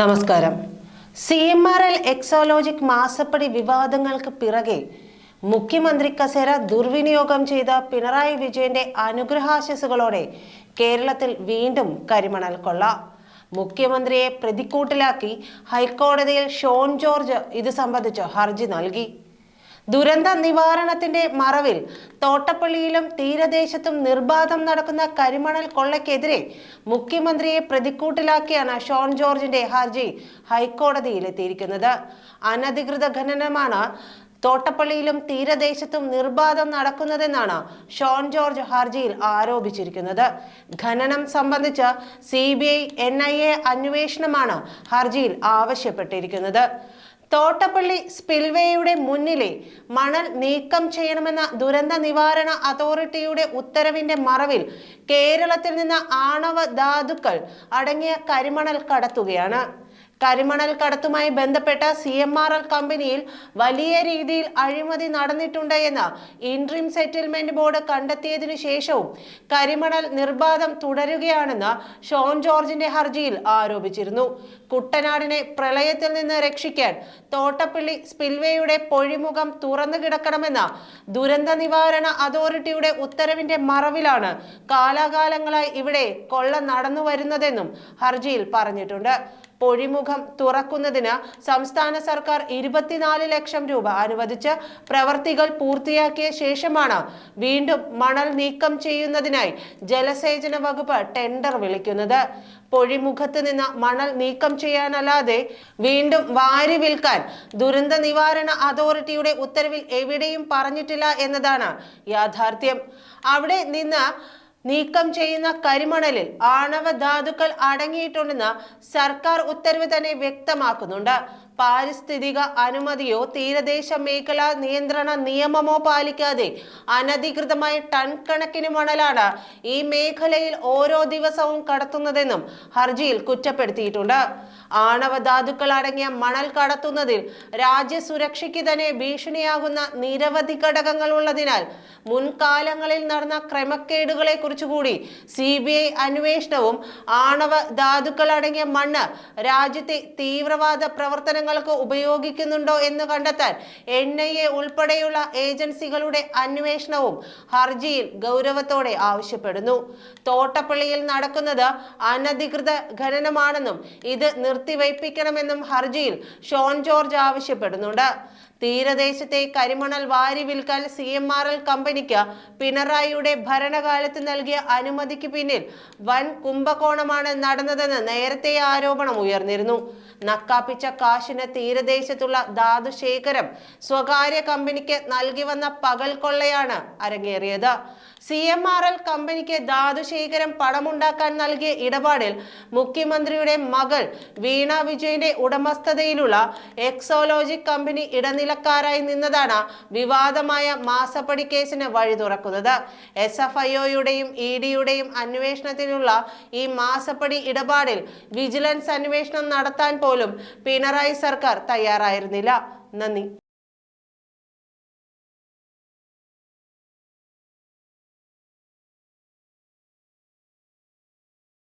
നമസ്കാരം. C M R L Exalogic മാസപ്പടി വിവാദങ്ങൾക്ക് പിറകെ മുഖ്യമന്ത്രി കസേര ദുർവിനിയോഗം ചെയ്ത പിണറായി വിജയന്റെ അനുഗ്രഹാശിസുകളോടെ കേരളത്തിൽ വീണ്ടും കരിമണൽ കൊള്ള. മുഖ്യമന്ത്രിയെ പ്രതിക്കൂട്ടിലാക്കി ഹൈക്കോടതിയിൽ ഷോൺ ജോർജ് ഇത് സംബന്ധിച്ച് ഹർജി നൽകി. ദുരന്ത നിവാരണത്തിന്റെ മറവിൽ തോട്ടപ്പള്ളിയിലും തീരദേശത്തും നിർബാധം നടക്കുന്ന കരിമണൽ കൊള്ളക്കെതിരെ മുഖ്യമന്ത്രിയെ പ്രതിക്കൂട്ടിലാക്കിയാണ് ഷോൺ ജോർജിന്റെ ഹർജി ഹൈക്കോടതിയിലെത്തിയിരിക്കുന്നത്. അനധികൃത ഖനനമാണ് തോട്ടപ്പള്ളിയിലും തീരദേശത്തും നിർബാധം നടക്കുന്നതെന്നാണ് ഷോൺ ജോർജ് ഹർജിയിൽ ആരോപിച്ചിരിക്കുന്നത്. ഖനനം സംബന്ധിച്ച് C B I N I A അന്വേഷണമാണ് ഹർജിയിൽ ആവശ്യപ്പെട്ടിരിക്കുന്നത്. തോട്ടപ്പള്ളി സ്പിൽവേയുടെ മുന്നിലെ മണൽ നീക്കം ചെയ്യണമെന്ന ദുരന്ത നിവാരണ അതോറിറ്റിയുടെ ഉത്തരവിന്റെ മറവിൽ കേരളത്തിൽ നിന്ന് ആണവ ധാതുക്കൾ അടങ്ങിയ കരിമണൽ കടത്തുകയാണ്. കരിമണൽ കടത്തുമായി ബന്ധപ്പെട്ട സി എം ആർ എൽ കമ്പനിയിൽ വലിയ രീതിയിൽ അഴിമതി നടന്നിട്ടുണ്ട് എന്ന് ഇൻട്രീം സെറ്റിൽമെന്റ് ബോർഡ് കണ്ടെത്തിയതിനു ശേഷവും കരിമണൽ നിർബാധം തുടരുകയാണെന്ന് ഷോൺ ജോർജിന്റെ ഹർജിയിൽ ആരോപിച്ചിരുന്നു. കുട്ടനാടിനെ പ്രളയത്തിൽ നിന്ന് രക്ഷിക്കാൻ തോട്ടപ്പള്ളി സ്പിൽവേയുടെ പൊഴിമുഖം തുറന്നു കിടക്കണമെന്ന ദുരന്ത നിവാരണ അതോറിറ്റിയുടെ ഉത്തരവിന്റെ മറവിലാണ് കാലാകാലങ്ങളായി ഇവിടെ കൊള്ള നടന്നു വരുന്നതെന്നും ഹർജിയിൽ പറഞ്ഞിട്ടുണ്ട്. പൊഴിമുഖം തുറക്കുന്നതിന് സംസ്ഥാന സർക്കാർ ഇരുപത്തിനാല് ലക്ഷം രൂപ അനുവദിച്ച് പ്രവർത്തികൾ പൂർത്തിയാക്കിയ ശേഷമാണ് വീണ്ടും മണൽ നീക്കം ചെയ്യുന്നതിനായി ജലസേചന വകുപ്പ് ടെൻഡർ വിളിക്കുന്നത്. പൊഴിമുഖത്ത് നിന്ന് മണൽ നീക്കം ചെയ്യാനല്ലാതെ വീണ്ടും വാരി വിൽക്കാൻ ദുരന്ത നിവാരണ അതോറിറ്റിയുടെ ഉത്തരവിൽ എവിടെയും പറഞ്ഞിട്ടില്ല എന്നതാണ് യാഥാർത്ഥ്യം. അവിടെ നിന്ന് നീക്കം ചെയ്യുന്ന കരിമണലിൽ ആണവ ധാതുക്കൾ അടങ്ങിയിട്ടുണ്ടെന്ന് സർക്കാർ ഉത്തരവ് തന്നെ വ്യക്തമാക്കുന്നുണ്ട്. പാരിസ്ഥിതിക അനുമതിയോ തീരദേശ മേഖലാ നിയന്ത്രണ നിയമമോ പാലിക്കാതെ അനധികൃതമായി ടൺ കണക്കിന് മണലാണ് ഈ മേഖലയിൽ ഓരോ ദിവസവും കടത്തുന്നതെന്നും ഹർജിയിൽ കുറ്റപ്പെടുത്തിയിട്ടുണ്ട്. ആണവ ധാതുക്കൾ അടങ്ങിയ മണൽ കടത്തുന്നതിൽ രാജ്യസുരക്ഷയ്ക്ക് തന്നെ ഭീഷണിയാകുന്ന നിരവധി ഘടകങ്ങൾ ഉള്ളതിനാൽ മുൻകാലങ്ങളിൽ നടന്ന ക്രമക്കേടുകളെ കുറിച്ചുകൂടി സി ബി ഐ അന്വേഷണവും ആണവ ധാതുക്കൾ അടങ്ങിയ മണ്ണ് രാജ്യത്തെ തീവ്രവാദ പ്രവർത്തനങ്ങൾക്ക് ഉപയോഗിക്കുന്നുണ്ടോ എന്ന് കണ്ടെത്താൻ എൻ ഐ എ ഉൾപ്പെടെയുള്ള ഏജൻസികളുടെ അന്വേഷണവും ഹർജിയിൽ ഗൗരവത്തോടെ ആവശ്യപ്പെടുന്നു. തോട്ടപ്പള്ളിയിൽ നടക്കുന്നത് അനധികൃത ഖനനമാണെന്നും ഇത് നിർത്തിവയ്പ്പിക്കണമെന്നും ഹർജിയിൽ ഷോൺ ജോർജ് ആവശ്യപ്പെടുന്നുണ്ട്. തീരദേശത്തെ കരിമണൽ വാരി വിൽക്കാൻ സി എം ആർ എൽ കമ്പനിക്ക് പിണറായിയുടെ ഭരണകാലത്ത് നൽകിയ അനുമതിക്ക് പിന്നിൽ വൻ കുംഭകോണമാണ് നടന്നതെന്ന് നേരത്തെ ആരോപണം ഉയർന്നിരുന്നു. നക്കാപ്പിച്ച കാശിന് തീരദേശത്തുള്ള ധാതുശേഖരം സ്വകാര്യ കമ്പനിക്ക് നൽകി വന്ന പകൽ കൊള്ളയാണ് അരങ്ങേറിയത്. സി എം ആർ എൽ കമ്പനിക്ക് ധാതുശേഖരം പണമുണ്ടാക്കാൻ നൽകിയ ഇടപാടിൽ മുഖ്യമന്ത്രിയുടെ മകൾ വീണ വിജയന്റെ ഉടമസ്ഥതയിലുള്ള എക്സോലോജിക് കമ്പനി ഇടനിലക്കാരായി നിന്നതാണ് വിവാദമായ മാസപ്പടി കേസിന് വഴി തുറക്കുന്നത്. എസ് എഫ് ഐഒയുടെയും ഇ ഡിയുടെയും അന്വേഷണത്തിനുള്ള ഈ മാസപ്പടി ഇടപാടിൽ വിജിലൻസ് അന്വേഷണം നടത്താൻ പോലും പിണറായി സർക്കാർ തയ്യാറായിരുന്നില്ല. നന്ദി.